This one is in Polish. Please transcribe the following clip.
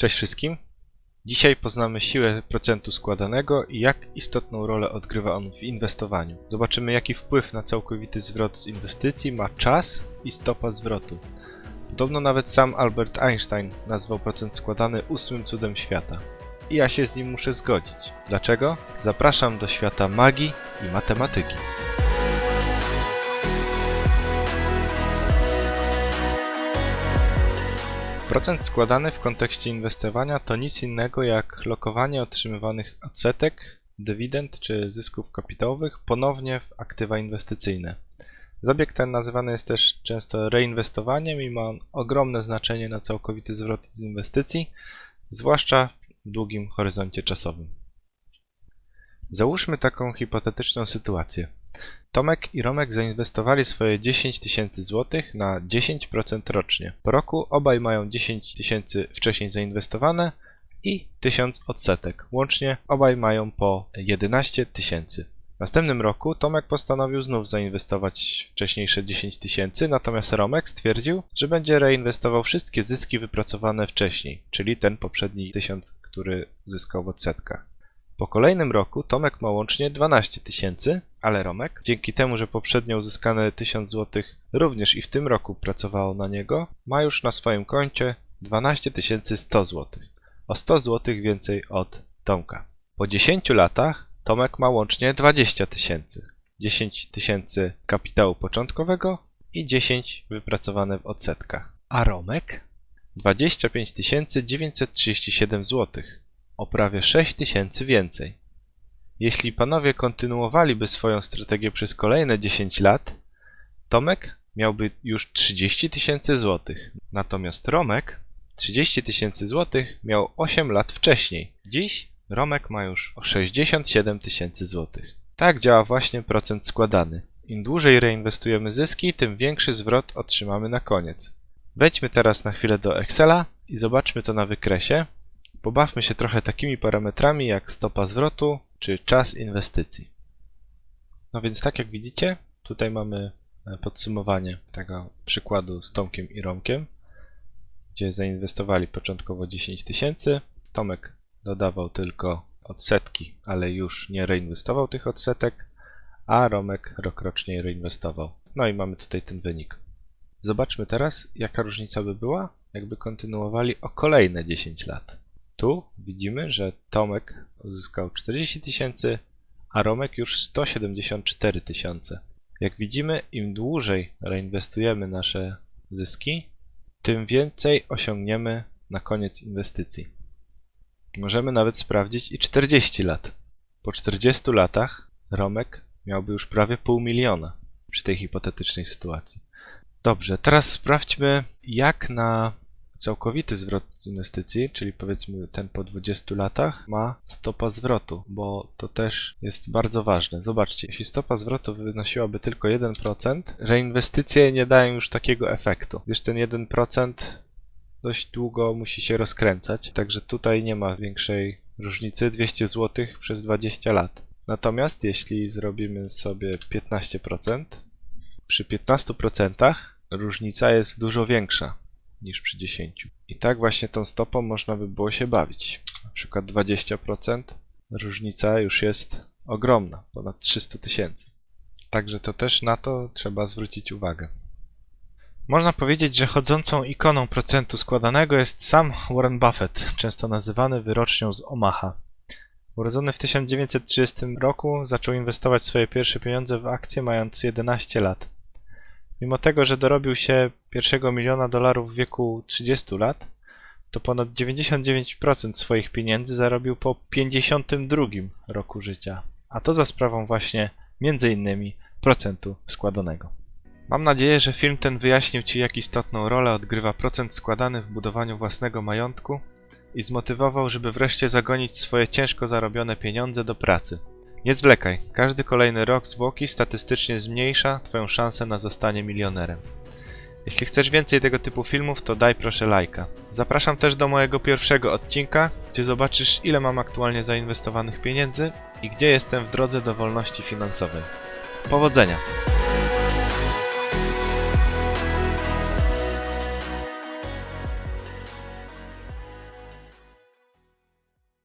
Cześć wszystkim. Dzisiaj poznamy siłę procentu składanego i jak istotną rolę odgrywa on w inwestowaniu. Zobaczymy jaki wpływ na całkowity zwrot z inwestycji ma czas i stopa zwrotu. Podobno nawet sam Albert Einstein nazwał procent składany ósmym cudem świata. I ja się z nim muszę zgodzić. Dlaczego? Zapraszam do świata magii i matematyki. Procent składany w kontekście inwestowania to nic innego jak lokowanie otrzymywanych odsetek, dywidend czy zysków kapitałowych ponownie w aktywa inwestycyjne. Zabieg ten nazywany jest też często reinwestowaniem i ma on ogromne znaczenie na całkowity zwrot z inwestycji, zwłaszcza w długim horyzoncie czasowym. Załóżmy taką hipotetyczną sytuację. Tomek i Romek zainwestowali swoje 10 tysięcy złotych na 10% rocznie. Po roku obaj mają 10 tysięcy wcześniej zainwestowane i 1000 odsetek. Łącznie obaj mają po 11 tysięcy. W następnym roku Tomek postanowił znów zainwestować wcześniejsze 10 tysięcy, natomiast Romek stwierdził, że będzie reinwestował wszystkie zyski wypracowane wcześniej, czyli ten poprzedni 1000, który zyskał w odsetkach. Po kolejnym roku Tomek ma łącznie 12 tysięcy, ale Romek, dzięki temu, że poprzednio uzyskane 1000 zł również i w tym roku pracowało na niego, ma już na swoim koncie 12 100 zł. O 100 zł więcej od Tomka. Po 10 latach Tomek ma łącznie 20 tysięcy. 10 tysięcy kapitału początkowego i 10 wypracowane w odsetkach. A Romek? 25 937 zł o prawie 6 tysięcy więcej. Jeśli panowie kontynuowaliby swoją strategię przez kolejne 10 lat, Tomek miałby już 30 tysięcy złotych, natomiast Romek 30 tysięcy złotych miał 8 lat wcześniej. Dziś Romek ma już o 67 tysięcy złotych. Tak działa właśnie procent składany. Im dłużej reinwestujemy zyski, tym większy zwrot otrzymamy na koniec. Wejdźmy teraz na chwilę do Excela i zobaczmy to na wykresie, Pobawmy się trochę takimi parametrami jak stopa zwrotu czy czas inwestycji. No więc tak jak widzicie, tutaj mamy e, podsumowanie tego przykładu z Tomkiem i Romkiem, gdzie zainwestowali początkowo 10 tysięcy. Tomek dodawał tylko odsetki, ale już nie reinwestował tych odsetek, a Romek rokrocznie reinwestował. No i mamy tutaj ten wynik. Zobaczmy teraz, jaka różnica by była, jakby kontynuowali o kolejne 10 lat. Tu widzimy, że Tomek uzyskał 40 tysięcy, a Romek już 174 tysiące. Jak widzimy, im dłużej reinwestujemy nasze zyski, tym więcej osiągniemy na koniec inwestycji. Możemy nawet sprawdzić i 40 lat. Po 40 latach Romek miałby już prawie pół miliona przy tej hipotetycznej sytuacji. Dobrze, teraz sprawdźmy, jak na całkowity zwrot z inwestycji, czyli powiedzmy ten po 20 latach, ma stopa zwrotu, bo to też jest bardzo ważne. Zobaczcie, jeśli stopa zwrotu wynosiłaby tylko 1%, reinwestycje nie dają już takiego efektu, gdyż ten 1% dość długo musi się rozkręcać, także tutaj nie ma większej różnicy 200 zł przez 20 lat. Natomiast jeśli zrobimy sobie 15%, przy 15% różnica jest dużo większa niż przy 10. I tak właśnie tą stopą można by było się bawić. Na przykład 20%, różnica już jest ogromna, ponad 300 tysięcy. Także to też na to trzeba zwrócić uwagę. Można powiedzieć, że chodzącą ikoną procentu składanego jest sam Warren Buffett, często nazywany wyrocznią z Omaha. Urodzony w 1930 roku, zaczął inwestować swoje pierwsze pieniądze w akcje mając 11 lat. Mimo tego, że dorobił się pierwszego miliona dolarów w wieku 30 lat, to ponad 99% swoich pieniędzy zarobił po 52 roku życia, a to za sprawą właśnie między innymi procentu składanego. Mam nadzieję, że film ten wyjaśnił Ci, jak istotną rolę odgrywa procent składany w budowaniu własnego majątku i zmotywował, żeby wreszcie zagonić swoje ciężko zarobione pieniądze do pracy. Nie zwlekaj, każdy kolejny rok zwłoki statystycznie zmniejsza Twoją szansę na zostanie milionerem. Jeśli chcesz więcej tego typu filmów, to daj proszę lajka. Zapraszam też do mojego pierwszego odcinka, gdzie zobaczysz ile mam aktualnie zainwestowanych pieniędzy i gdzie jestem w drodze do wolności finansowej. Powodzenia!